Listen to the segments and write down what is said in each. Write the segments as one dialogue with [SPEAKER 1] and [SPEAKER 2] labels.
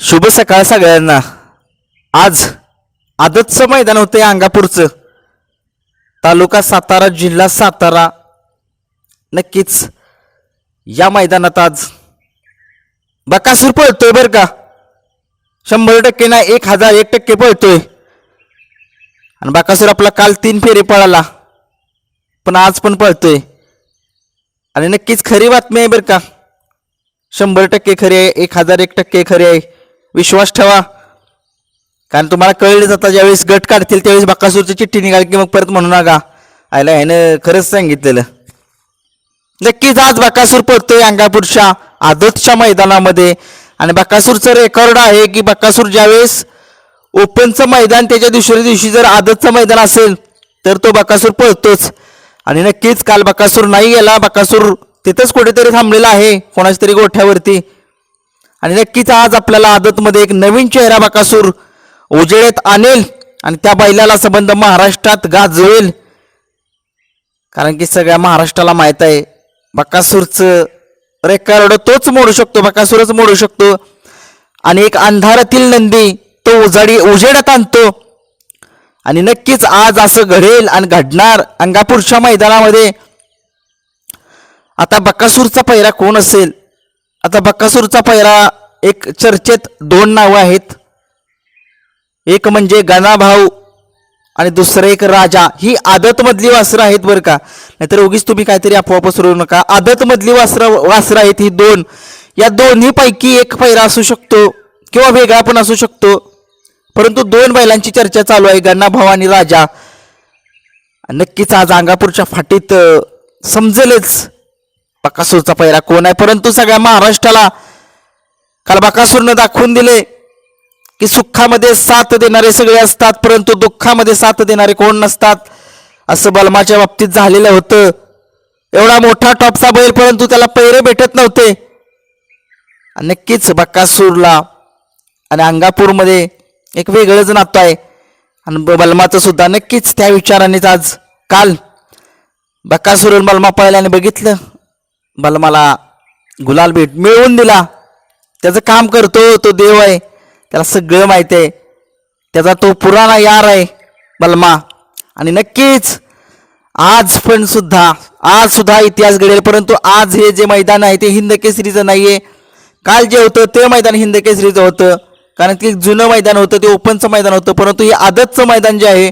[SPEAKER 1] शुभ सकाळ सगळ्यांना. आज आदतचं मैदान होतं अंगापूरचं. तालुका सातारा जिल्हा सातारा. नक्कीच या मैदानात आज बकासूर पळतोय बरं का. शंभर टक्के ना एक हजार एक टक्के पळतोय. आणि बकासूर आपला काल तीन फेरी पळाला. पण आज पण पळतोय. आणि नक्कीच खरी बातमी आहे बरं का. शंभर टक्के खरी आहे एक हजार एक टक्के खरी आहे. विश्वास ठेवा. कारण तुम्हाला कळलं जाता ज्यावेळेस गट काढतील त्यावेळेस बाकासूरची चिठ्ठी निघाली की मग परत म्हणू नका. आयला ह्यानं खरंच सांगितलेलं. नक्कीच आज बाकासूर पडतोय अंगापूरच्या आदतच्या मैदानामध्ये. आणि बकासूरचं रेकॉर्ड आहे की बकासूर ज्यावेळेस ओपनचं मैदान त्याच्या दुसऱ्या दिवशी जर आदतचं मैदान असेल तर तो बकासूर पळतोच. आणि नक्कीच काल बकासूर नाही गेला बकासूर तिथंच कुठेतरी थांबलेला आहे कोणाच्या तरी गोठ्यावरती. आणि नक्कीच आज आपल्याला आदतमध्ये एक नवीन चेहरा बकासूर उजेडत आणेल आणि त्या बैलाला संबंध महाराष्ट्रात गाजवेल. कारण की सगळ्या महाराष्ट्राला माहीत आहे बकासूरचं रेकॉर्ड तोच मोडू शकतो बकासूरच मोडू शकतो. आणि एक अंधारातील नंदी तो उजाडी उजेडात आणतो. आणि नक्कीच आज असं घडेल आणि घडणार अंगापूरच्या मैदानामध्ये. आता बकासूरचा पहिरा कोण असेल? आता बक्कासूरचा पैरा एक चर्चेत दोन नावं आहेत. एक म्हणजे गणाभाऊ आणि दुसरं एक राजा. ही आदतमधली वासरं आहेत बरं का. नाहीतर उगीच तुम्ही काहीतरी अफवा पसरवू नका. आदतमधली वासरं वासरं आहेत ही दोन. या दोन्हीपैकी एक पैरा असू शकतो किंवा वेगळा पण असू शकतो. परंतु दोन बैलांची चर्चा चालू आहे गणाभाऊ आणि राजा. नक्कीच आज अंगापूरच्या फाटीत समजेलच. बकासूरचा पैरा कोण आहे? परंतु सगळ्या महाराष्ट्राला काल बकासूरनं दाखवून दिले की सुखामध्ये साथ देणारे सगळे असतात परंतु दुःखामध्ये साथ देणारे कोण नसतात? असं बलमाच्या बाबतीत झालेलं होतं. एवढा मोठा टॉपचा बैल परंतु त्याला पैरे भेटत नव्हते. आणि नक्कीच बक्कासूरला आणि अंगापूरमध्ये एक वेगळंच नातं आहे. आणि ब- बलमाचं सुद्धा नक्कीच त्या विचारानेच आज काल बक्कासूर बलमा पहिल्याने बघितलं. बलमाला गुलाल भेट मिळवून दिला. त्याचं काम करतो तो देव आहे. त्याला सगळं माहीत आहे. त्याचा तो पुराणा यार आहे बलमा. आणि नक्कीच आज पण सुद्धा आज सुद्धा इतिहास घडेल परंतु आज हे जे मैदान आहे ते हिंद केसरीचं नाही आहे काल जे होतं ते मैदान हिंद केसरीचं होतं. कारण की जुनं मैदान होतं ते ओपनचं मैदान होतं परंतु हे आदतचं मैदान जे आहे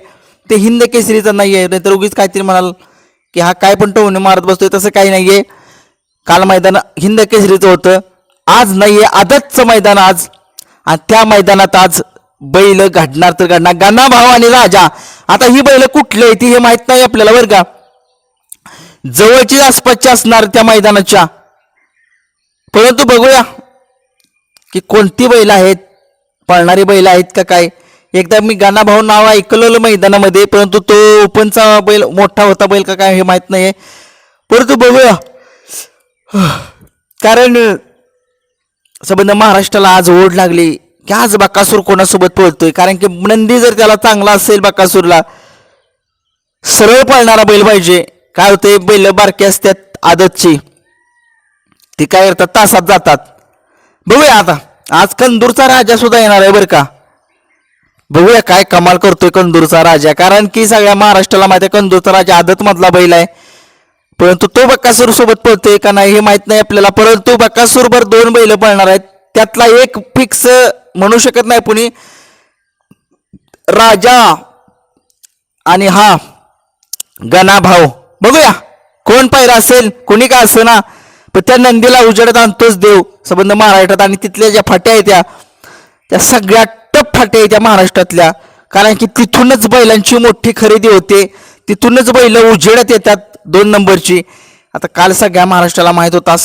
[SPEAKER 1] ते हिंद केसरीचं नाही आहे नाहीतर उगीच काहीतरी म्हणाल की हा काय पण टोवणे मारत बसतोय तसं काही नाही आहे काल मैदान हिंद केसरीचं होतं. आज नाही आहे आदतचं मैदान आज. आणि त्या मैदानात आज बैल घडणार तर घडणार. गाणा भाव आणि राजा. आता ही बैल कुठली आहे ती हे माहीत नाही आपल्याला बरं का? जवळची आसपासची असणार त्या मैदानाच्या. परंतु बघूया की कोणती बैल आहेत पळणारी बैल आहेत का काय? एकदा मी गाणा भाऊ नाव ऐकलेलं मैदानामध्ये परंतु तो ओपनचा बैल मोठा होता बैल का काय हे माहीत नाही परंतु बघूया. कारण संबंध महाराष्ट्राला आज ओढ लागली की आज बाकासूर कोणासोबत पळतोय? कारण की नंदी जर त्याला चांगला असेल बाकासूरला सरळ पळणारा बैल पाहिजे. काय होते बैल बारके असतात आदतची. ती काय करतात? तासात जातात. बघूया आता. आज कंदूरचा राजा सुद्धा येणार आहे बरं का? बघूया काय कमाल करतोय कंदूरचा राजा. कारण की सगळ्या महाराष्ट्राला माहिती आहे कंदूरचा राजा आदत मधला बैल आहे. परंतु तो बक्कासूर सोबत पळतोय का नाही हे माहीत नाही आपल्याला. परंतु बक्कासूर बर दोन बैल पळणार आहेत. त्यातला एक फिक्स म्हणू शकत नाही कुणी. राजा आणि हा गणा भाऊ बघूया. कोण पायरा असेल कोणी का असे ना. पण त्या नंदीला उजेडत आणतोच देव. संबंध महाराष्ट्रात आणि तिथल्या ज्या फाट्या आहेत त्या त्या सगळ्या टप फाट्या आहेत त्या महाराष्ट्रातल्या. कारण की तिथूनच बैलांची मोठी खरेदी होते. तिथूनच बैल उजेडत येतात. दोन नंबरची. आता काल सगळ्या महाराष्ट्राला माहीत होता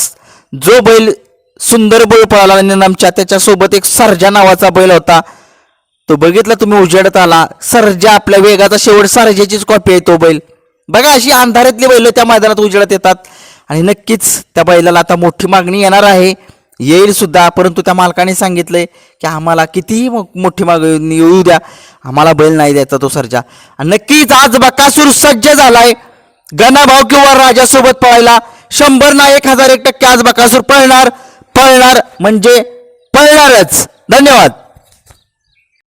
[SPEAKER 1] जो बैल सुंदर बैल पळाला निनामच्या त्याच्यासोबत एक सर्जा नावाचा बैल होता. तो बघितला तुम्ही उजेडत आला सर्जा आपल्या वेगाचा शेवट सर्जाचीच कॉपी आहे तो बैल. बघा अशी अंधारातली बैल त्या मैदानात उजेडत येतात. आणि नक्कीच त्या बैलाला आता मोठी मागणी येणार आहे. येईल सुद्धा परंतु त्या मालकाने सांगितलंय की आम्हाला कितीही मोठी मागणी येऊ द्या. आम्हाला बैल नाही द्यायचा तो सर्जा. आणि नक्कीच आज बकासूर सज्ज झालाय. गणाभाऊ किंवा राजासोबत पळायला शंभर ना एक हजार एक टक्के आज बकासूर पळणार पळणार म्हणजे पळणारच. धन्यवाद.